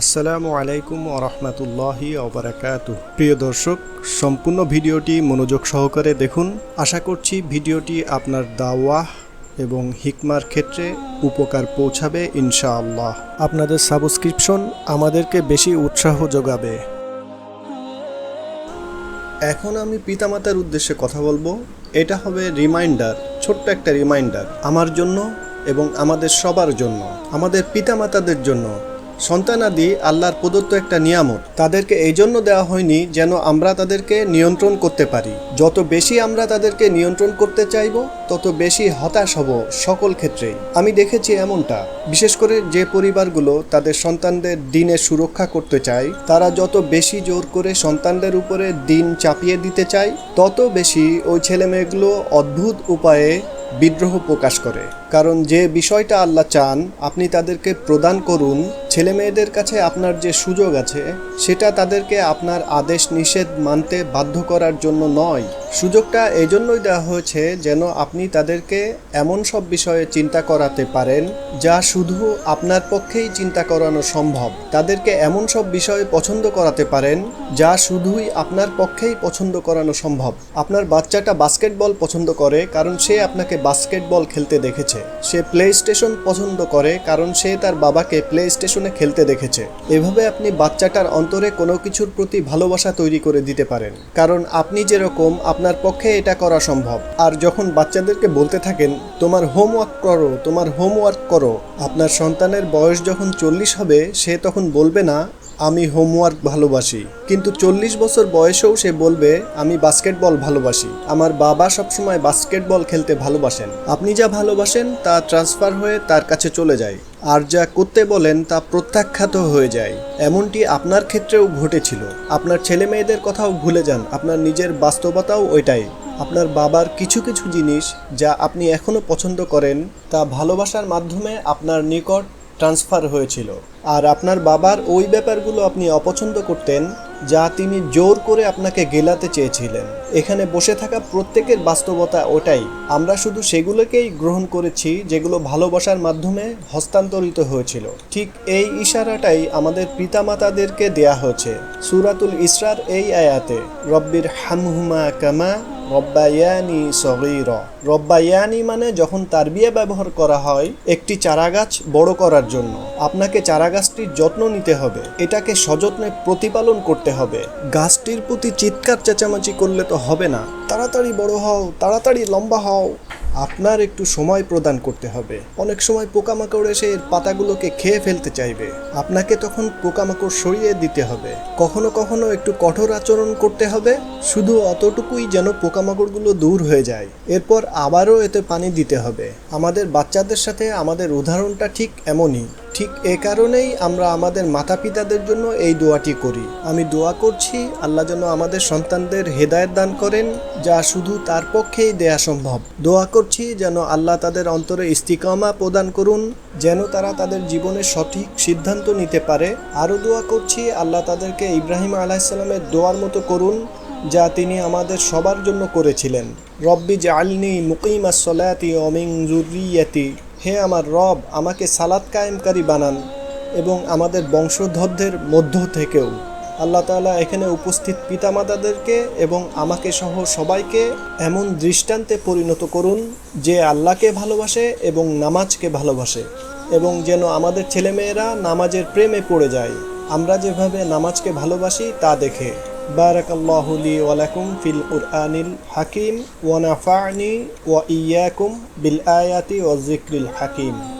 আসসালামু আলাইকুম ওরহমতুল্লাহি ওবরাকাত প্রিয় দর্শক, সম্পূর্ণ ভিডিওটি মনোযোগ সহকারে দেখুন। আশা করছি ভিডিওটি আপনার দাওয়াহ এবং হিকমার ক্ষেত্রে উপকার পৌঁছাবে ইনশাআল্লাহ। আপনাদের সাবস্ক্রিপশন আমাদেরকে বেশি উৎসাহ যোগাবে। এখন আমি পিতামাতার উদ্দেশ্যে কথা বলব। এটা হবে রিমাইন্ডার, ছোট্ট একটা রিমাইন্ডার। আমার জন্য এবং আমাদের সবার জন্য, আমাদের পিতামাতাদের জন্য সন্তানাদি আল্লাহর প্রদত্ত একটা নিয়ামত। তাদেরকে এই জন্য দেওয়া হয়নি যেন আমরা তাদেরকে নিয়ন্ত্রণ করতে পারি। যত বেশি আমরা তাদেরকে নিয়ন্ত্রণ করতে চাইব, তত বেশি হতাশ হব সকল ক্ষেত্রেই। আমি দেখেছি এমনটা। বিশেষ করে যে পরিবারগুলো তাদের সন্তানদের দিনের সুরক্ষা করতে চায়, তারা যত বেশি জোর করে সন্তানদের উপরে দিন চাপিয়ে দিতে চায়, তত বেশি ওই ছেলেমেয়েগুলো অদ্ভুত উপায়ে বিদ্রোহ প্রকাশ করে। কারণ যে বিষয়টা আল্লাহ চান, আপনি তাদেরকে প্রদান করুন। ছেলে মেয়েদের কাছে আপনার যে সুযোগ আছে, সেটা তাদেরকে আপনার আদেশ নিষেধ মানতে বাধ্য করার জন্য নয়। সুযোগটা এজন্যই দেওয়া হয়েছে যেন আপনি তাদেরকে এমন সব বিষয়ে চিন্তা করাতে পারেন, যা শুধু আপনার পক্ষেই চিন্তা করানো সম্ভব। তাদেরকে এমন সব বিষয়ে পছন্দ করাতে পারেন, যা শুধুই আপনার পক্ষেই পছন্দ করানো সম্ভব। আপনার বাচ্চাটা বাস্কেটবল পছন্দ করে, কারণ সে আপনাকে বাস্কেটবল খেলতে দেখেছে। সে প্লে স্টেশন পছন্দ করে কারণ সে তার বাবাকে প্লে স্টেশনে খেলতে দেখেছে। এভাবে আপনি বাচ্চাটার অন্তরে কোনো কিছুর প্রতি ভালোবাসা তৈরি করে দিতে পারেন। কারণ আপনি যেরকম, আপনার পক্ষে এটা করা সম্ভব। আর যখন বাচ্চাদেরকে বলতে থাকেন, তোমার হোমওয়ার্ক করো, তোমার হোমওয়ার্ক করো। আপনার সন্তানের বয়স যখন চল্লিশ হবে, সে তখন বলবে না আমি হোমওয়ার্ক ভালোবাসি। কিন্তু চল্লিশ বছর বয়সেও সে বলবে, আমি বাস্কেটবল ভালোবাসি। আমার বাবা সবসময় বাস্কেটবল খেলতে ভালোবাসেন। আপনি যা ভালোবাসেন তা ট্রান্সফার হয়ে তার কাছে চলে যায়। আর যা করতে বলেন তা প্রত্যাখ্যাত হয়ে যায়। এমনটি আপনার ক্ষেত্রেও ঘটেছিল। আপনার ছেলে মেয়েদের কথাও ভুলে যান। আপনার নিজের বাস্তবতাও ওইটাই। আপনার বাবার কিছু কিছু জিনিস যা আপনি এখনও পছন্দ করেন, তা ভালোবাসার মাধ্যমে আপনার নিকট ট্রান্সফার হয়েছিল। আর আপনার বাবার ওই ব্যাপারগুলো আপনি অপছন্দ করতেন, যা তিনি জোর করে আপনাকে গেলাতে চেয়েছিলেন। এখানে বসে থাকা প্রত্যেকের বাস্তবতা ওটাই। আমরা শুধু সেগুলোকেই গ্রহণ করেছি, যেগুলো ভালোবাসার মাধ্যমে হস্তান্তরিত হয়েছিল। ঠিক এই ইশারাটাই আমাদের পিতামাতাদেরকে দেয়া হয়েছে। সুরাতুল ইসরার এই আয়াতে, রব্বির হামহুমা কামা রব্বায়ানি সগীর। রব্বায়ানি মানে যখন তারবিয়া ব্যবহার করা হয়, একটি চারাগাছ বড় করার জন্য। আপনাকে চারাগাছটির যত্ন নিতে হবে। এটাকে সযত্নে প্রতিপালন করতে হবে। গাছটির প্রতি চিৎকার চেঁচামেচি করলে তো হবে না। তাড়াতাড়ি বড় হও, তাড়াতাড়ি লম্বা হও। আপনার একটু সময় প্রদান করতে হবে। অনেক সময় পোকামাকড় এসে এর পাতাগুলোকে খেয়ে ফেলতে চাইবে। আপনাকে তখন পোকামাকড় সরিয়ে দিতে হবে। কখনো কখনো একটু কঠোর আচরণ করতে হবে। শুধু অতটুকুই যেন পোকামাকড়গুলো দূর হয়ে যায়। এরপর আবারও এতে পানি দিতে হবে। আমাদের বাচ্চাদের সাথে আমাদের উদাহরণটা ঠিক এমনই। ঠিক এ কারণেই আমরা আমাদের মাতা পিতাদের জন্য এই দোয়াটি করি। আমি দোয়া করছি, আল্লাহ যেন আমাদের সন্তানদের হেদায়ত দান করেন, যা শুধু তার পক্ষেই দেয়া সম্ভব। দোয়া করছি যেন আল্লাহ তাদের অন্তরে ইস্তিকামা প্রদান করুন, যেন তারা তাদের জীবনে সঠিক সিদ্ধান্ত নিতে পারে। আরও দোয়া করছি, আল্লাহ তাদেরকে ইব্রাহিম আলাহিসাল্লামের দোয়ার মতো করুন, যা তিনি আমাদের সবার জন্য করেছিলেন। রব্বি জালনি মুকিম আসলাতি অমিং জুরিয়াতি হে আমার রব, আমাকে সালাত কায়েমকারী বানান এবং আমাদের বংশধরদের মধ্য থেকেও। আল্লাহ তাআলা এখানে উপস্থিত পিতামাতাদেরকে এবং আমাকে সহ সবাইকে এমন দৃষ্টান্তে পরিণত করুন যে আল্লাহকে ভালোবাসে এবং নামাজকে ভালোবাসে এবং যেন আমাদের ছেলেমেয়েরা নামাজের প্রেমে পড়ে যায়। আমরা যেভাবে নামাজকে ভালোবাসি তা দেখে। بارك الله لي ولكم في القرآن الحكيم ونفعني وإياكم بالآيات والذكر الحكيم.